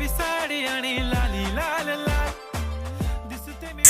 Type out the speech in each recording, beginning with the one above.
गुलाबी साडी आणि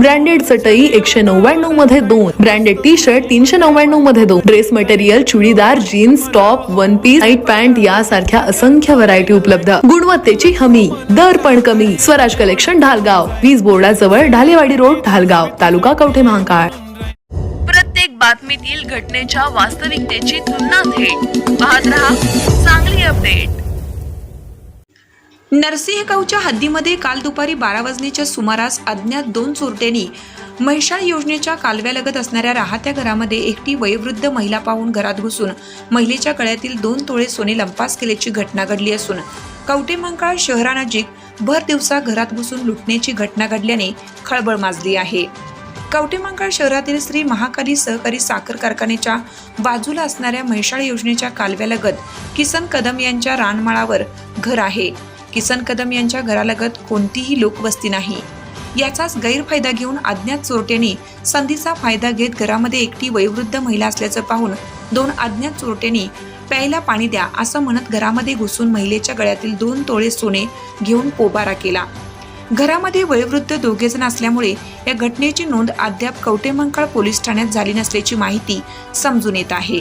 ब्रँडेड चटई एकशे नव्याण्णवमध्ये दोन. ब्रँडेड टी शर्ट तीनशे नव्याण्णवमध्ये दोन. Dress material churidar jeans top one piece night pant यासारख्या असंख्य व्हरायटी उपलब्ध. गुणवत्तेची हमी. दर पण कमी. स्वराज कलेक्शन ढालगाव. वीज बोर्डाजवळ ढालेवाडी रोड ढालगाव. तालुका कवठे महाकाळ? प्रत्येक बातमीतील घटनेच्या वास्तविकतेची तुलना थेट पाहत राहा नरसिंहगावच्या हद्दीमध्ये काल दुपारी बारा वाजण्याच्या सुमारास अज्ञात दोन चोरट्यांनी म्हैसाळ योजनेच्या कालव्यालगत असणाऱ्या राहत्या घरामध्ये एकटी वयोवृद्ध महिला पाहून घरात घुसून महिलेच्या गळ्यातील दोन तोळे सोने लंपास केल्याची घटना घडली असून कवटेमंकाळ शहरानजीक भर दिवसा घरात घुसून लुटण्याची घटना घडल्याने खळबळ माजली आहे. कवटेमंकाळ शहरातील श्री महाकाली सहकारी साखर कारखान्याच्या बाजूला असणाऱ्या म्हैसाळ योजनेच्या कालव्यालगत किसन कदम यांच्या रानमाळावर घर आहे. किसन कदम यांच्या घरालगत कोणतीही लोकवस्ती नाही. याचाच गैरफायदा घेऊन अज्ञात चोरट्यांनी संधीचा फायदा घेत घरामध्ये एकटी वयोवृद्ध महिला असल्याचं पाहून दोन अज्ञात चोरट्यांनी प्यायला पाणी द्या असं म्हणत घरामध्ये घुसून महिलेच्या गळ्यातील दोन तोळे सोने घेऊन पोबारा केला. घरामध्ये वयोवृद्ध दोघेजण असल्यामुळे या घटनेची नोंद अद्याप कवटेमंकाळ पोलीस ठाण्यात झाली नसल्याची माहिती समजून येत आहे.